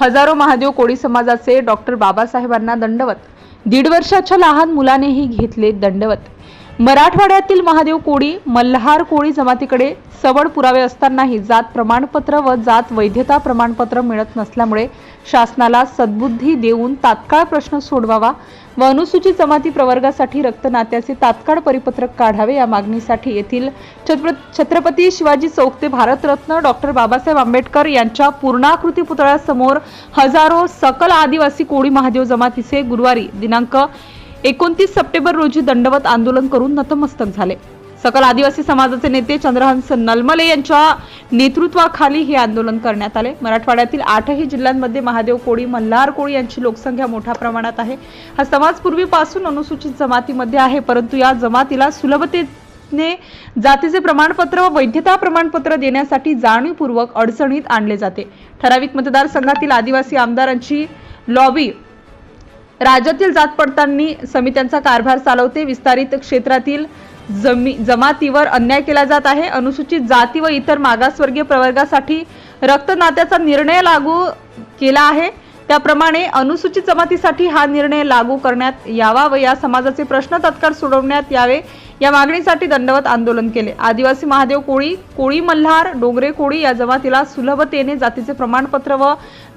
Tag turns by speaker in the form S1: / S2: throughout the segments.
S1: हजारो महादेव कोळी समाजाचे डॉक्टर बाबासाहेबांना दंडवत. दीड वर्षाच्या लहान मुलानेही घेतले दंडवत. मराठवाड्यातील महादेव कोळी मल्हार कोळी जमातीकडे सवड पुरावे असतानाही जात प्रमाणपत्र व जात वैधता प्रमाणपत्र मिळत नसल्यामुळे शासनाला सद्बुद्धी देऊन तात्काळ प्रश्न सोडवावा व अनुसूचित जमाती प्रवर्गासाठी रक्तनात्याचे तात्काळ परिपत्रक काढावे या मागणीसाठी येथील छत्रपती शिवाजी चौक ते भारतरत्न डॉक्टर बाबासाहेब आंबेडकर यांच्या पूर्णाकृती पुतळ्यासमोर हजारो सकल आदिवासी कोळी महादेव जमातीचे गुरुवारी दिनांक एकोणतीस सप्टेंबर रोजी दंडवत आंदोलन करून नतमस्तक झाले. सकल आदिवासी समाजाचे नेते चंद्रहंस नलमले यांच्या नेतृत्वाखाली हे आंदोलन करण्यात आले. मराठवाड्यातील आठही जिल्ह्यांमध्ये महादेव कोळी मल्हार कोळी यांची लोकसंख्या मोठ्या प्रमाणात आहे. हा समाज पूर्वीपासून अनुसूचित जमातीमध्ये आहे परंतु या जमातीला सुलभतेने जातीचे प्रमाणपत्र व वैधता प्रमाणपत्र देण्यासाठी जाणीवपूर्वक अडचणीत आणले जाते. ठराविक मतदारसंघातील आदिवासी आमदारांची लॉबी राज्यातील जात पडताळणी समित्यांचा कारभार चालवते. विस्तारित क्षेत्रातील जमी जमातीवर अन्याय केला जात आहे. अनुसूचित जाती व इतर मागासवर्गीय प्रवर्गासाठी रक्तनात्याचा निर्णय लागू केला आहे. त्याप्रमाणे अनुसूचित जमातीसाठी हा निर्णय लागू करण्यात यावा व या समाजाचे प्रश्न तत्काळ सोडवण्यात यावे. या मागणीसाठी दंडवत आंदोलन केले. आदिवासी महादेव कोळी कोळी मल्हार डोंगरे कोळी या जमातीला सुलभतेने जातीचे प्रमाणपत्र व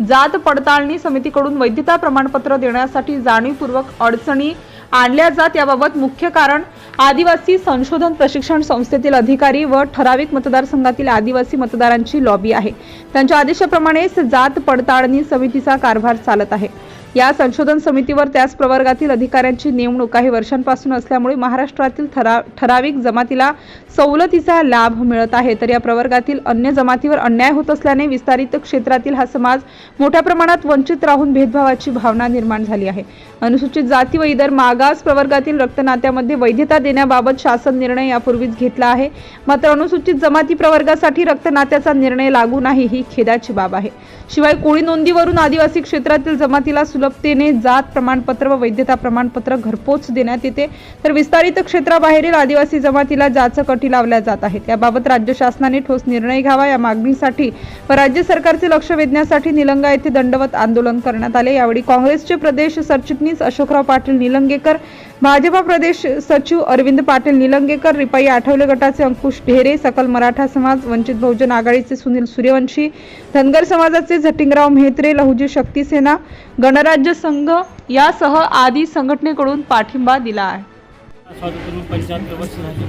S1: जात पडताळणी समितीकडून वैधता प्रमाणपत्र देण्यासाठी जाणीवपूर्वक अडचणी आणल्या जात याबाबत मुख्य कारण आदिवासी संशोधन प्रशिक्षण संस्थेतील अधिकारी व ठराविक मतदारसंघातील आदिवासी मतदारांची लॉबी आहे. त्यांच्या आदेशाप्रमाणेच जात पडताळणी समितीचा कारभार चालत आहे. या संशोधन समितीवर त्याच प्रवर्गातील अधिकाऱ्यांची नेमणूक काही वर्षांपासून असल्यामुळे महाराष्ट्रातील ठरा ठराविक जमातीला सवलतीचा लाभ मिळत आहे. तर या प्रवर्गातील अन्य जमातीवर अन्याय होत असल्याने विस्तारित क्षेत्रातील हा समाज मोठ्या प्रमाणात वंचित राहून भेदभावाची भावना निर्माण झाली आहे. अनुसूचित जाती व इतर मागास प्रवर्गातील रक्तनात्यामध्ये वैधता देण्याबाबत शासन निर्णय यापूर्वीच घेतला आहे. मात्र अनुसूचित जमाती प्रवर्गासाठी रक्तनात्याचा निर्णय लागू नाही ही खेदाची बाब आहे. शिवाय कोळी नोंदीवरून आदिवासी क्षेत्रातील जमातीला सुलभतेने जात प्रमाणपत्र व वैधता प्रमाणपत्र घरपोच देण्यात येते. तर विस्तारित क्षेत्राबाहेरील आदिवासी जमातीला जाचक कठी लावल्या जात आहेत. याबाबत राज्य शासनाने ठोस निर्णय घ्यावा या मागणीसाठी व राज्य सरकारचे लक्ष वेधण्यासाठी निलंगा येथे दंडवत आंदोलन करण्यात आले. यावेळी काँग्रेसचे प्रदेश सरचिटणीस अशोकराव पाटील निलंगेकर भाजपा प्रदेश सचिव अरविंद पाटील निलंगेकर रिपाई आठवले गटाचे अंकुश ढेरे सकल मराठा समाज वंचित बहुजन आघाडीचे सुनील सूर्यवंशी धनगर समाजाचे झटिंगराव म्हेत्रे लहुजी शक्ती सेना गणराज्य संघ यासह आदी संघटनेकडून पाठिंबा दिला आहे.
S2: स्वातंत्र्य पंच्याहत्तर वर्ष झाली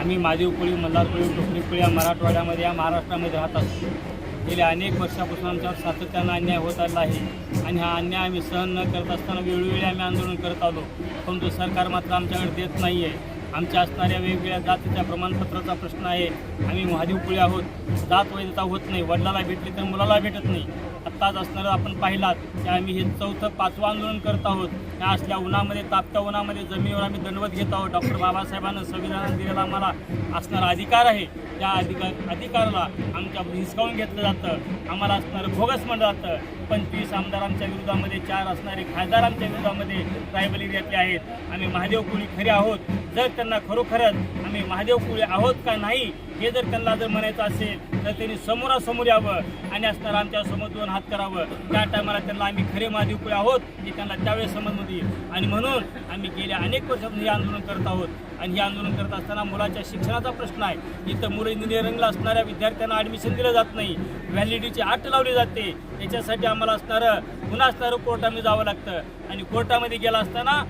S2: आम्ही महादेवपुळी मल्हारपुळी टोकरीपुळी या मराठवाड्यामध्ये या महाराष्ट्रामध्ये राहत असतो गेल्या अनेक वर्षापासून आमच्यावर सातत्यानं अन्याय होत आला आहे. आणि हा अन्याय आम्ही सहन न करत असताना वेळोवेळी आम्ही आंदोलन करत आलो. परंतु सरकार मात्र आमच्याकडे देत नाही आहे आमच्या असणाऱ्या वेगवेगळ्या जातीच्या प्रमाणपत्राचा प्रश्न आहे. आम्ही महादेवपुळी आहोत. जात वैधता होत नाही. वडिलाला भेटली तर मुलाला भेटत नाही. आत्ताच असणारं आपण पाहिलात की आम्ही हे चौथं पाचवं आंदोलन करत आहोत. या असल्या उन्हामध्ये तापत्या उन्हामध्ये जमिनीवर आम्ही दंडवत घेत आहोत. डॉक्टर बाबासाहेबांना संविधानात दिलेला आम्हाला असणारा अधिकार आहे. त्या अधिकार अधिकाराला आमच्या हिसकावून घेतलं जातं. आम्हाला असणारं भोगस म्हणलं जातं. पंचवीस आमदारांच्या विरोधामध्ये चार असणारे खासदारांच्या विरोधामध्ये ट्रायबल एरियातले आहेत. आम्ही महादेव कुळी खरे आहोत. जर त्यांना खरोखरच आम्ही महादेव कुळे आहोत का नाही हे जर त्यांना जर म्हणायचं असेल तर त्यांनी समोरासमोर यावं आणि असताना आमच्यासमोर दोन हात करावं. त्या टायमाला त्यांना आम्ही खरे महादेव कुळे आहोत हे त्यांना त्यावेळेस समजमध्ये येईल आणि म्हणून आम्ही गेल्या अनेक वर्षापासून हे आंदोलन करत आहोत. आणि हे आंदोलन करत असताना मुलाच्या शिक्षणाचा प्रश्न आहे. इथं मुलं इंजिनिअरिंगला असणाऱ्या विद्यार्थ्यांना ॲडमिशन दिलं जात नाही. व्हॅलिडिटी आट लावली जाते. त्याच्यासाठी आम्हाला असणारं पुन्हा असणारं कोर्टामध्ये जावं लागतं. आणि कोर्टामध्ये गेलं असताना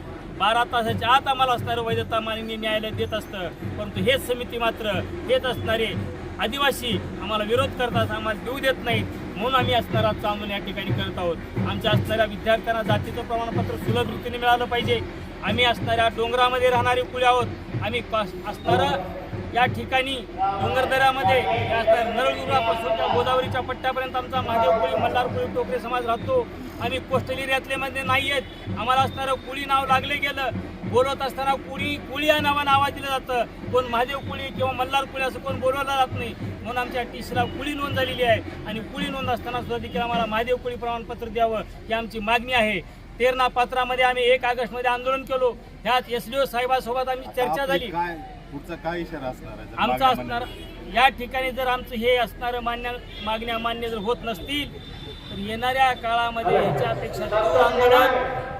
S2: बारा तासाच्या आत आम्हाला असणारं वैधता माननीय न्यायालय देत असतं. परंतु हेच समिती मात्र हेच असणारे आदिवासी आम्हाला विरोध करतात आम्हाला देऊ देत नाहीत म्हणून आम्ही असणारा आज आंदोलन या ठिकाणी करत आहोत. आमच्या असणाऱ्या विद्यार्थ्यांना जातीचं प्रमाणपत्र सुलभ रीतीने मिळालं पाहिजे. आम्ही असणाऱ्या डोंगरामध्ये राहणारे कुळे आहोत. आम्ही पास- असणारं या ठिकाणी डोंगरदऱ्यामध्ये नळदुर्गापासून त्या गोदावरीच्या पट्ट्यापर्यंत आमचा महादेवपुळी मल्हारपुळी टोकरे समाज राहतो. आम्ही कोस्टल एरियातले मध्ये नाही आहेत. आम्हाला असणारं कुळी नाव लागले गेलं. बोलवत असताना कुळी कुळी या नावा नावा दिलं जातं. कोण महादेव कुळी किंवा मल्हार कुळी असं कोण बोलवलं जात नाही. म्हणून आमच्या टीसीला कुळी नोंद झालेली आहे. आणि कुळी नोंद असताना सुद्धा देखील आम्हाला महादेव कुळी प्रमाणपत्र द्यावं ही आमची मागणी आहे. तेरणा पात्रामध्ये आम्ही एक ऑगस्टमध्ये आंदोलन केलो. ह्यात एस डी ओ साहेबासोबत आमची चर्चा झाली.
S3: पुढचा काय इशारा असणार आहे? जर
S2: आमचा
S3: मागण्या
S2: असणार या ठिकाणी जर आमचं हे असणारं मान्य मागण्या मान्य जर होत नसतील तर येणाऱ्या काळामध्ये ह्याच्यापेक्षा तीव्र आंदोलन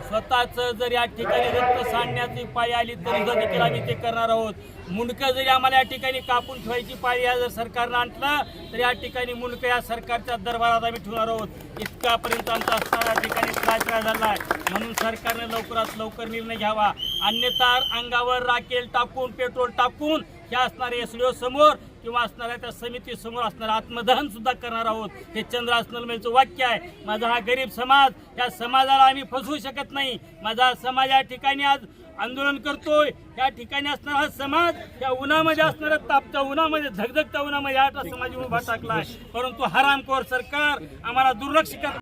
S2: स्वतःचं जर या ठिकाणी रक्त सांडण्याची पाळी आली तरी सुद्धा देखील आम्ही ते करणार आहोत. मुंडकं जरी आम्हाला या ठिकाणी कापून ठेवायची पाळी या जर सरकारनं आणलं तर या ठिकाणी मुंडकं या सरकारच्या दरबारात आम्ही ठेवणार आहोत. इतकापर्यंत आमचा या ठिकाणी त्रास झाला आहे. म्हणून सरकारने लवकरात लवकर निर्णय घ्यावा. अन्यथा अंगावर राखेल टाकून पेट्रोल टाकून हे असणाऱ्या एसडीओ समोर किंवा असणाऱ्या त्या समिती समोर असणारं आत्मदहन सुद्धा करणार आहोत. हे चंद्रास नलमेचं वाक्य आहे. माझा हा गरीब समाज या समाजाला आम्ही फसवू शकत नाही. माझा समाज या ठिकाणी आज आंदोलन करतोय. या ठिकाणी असणारा हा समाज या उन्हामध्ये असणाऱ्या तापत्या उन्हामध्ये धगधगत्या उन्हामध्ये हा समाज उभा टाकला परंतु हरामखोर सरकार आम्हाला दुर्लक्ष करत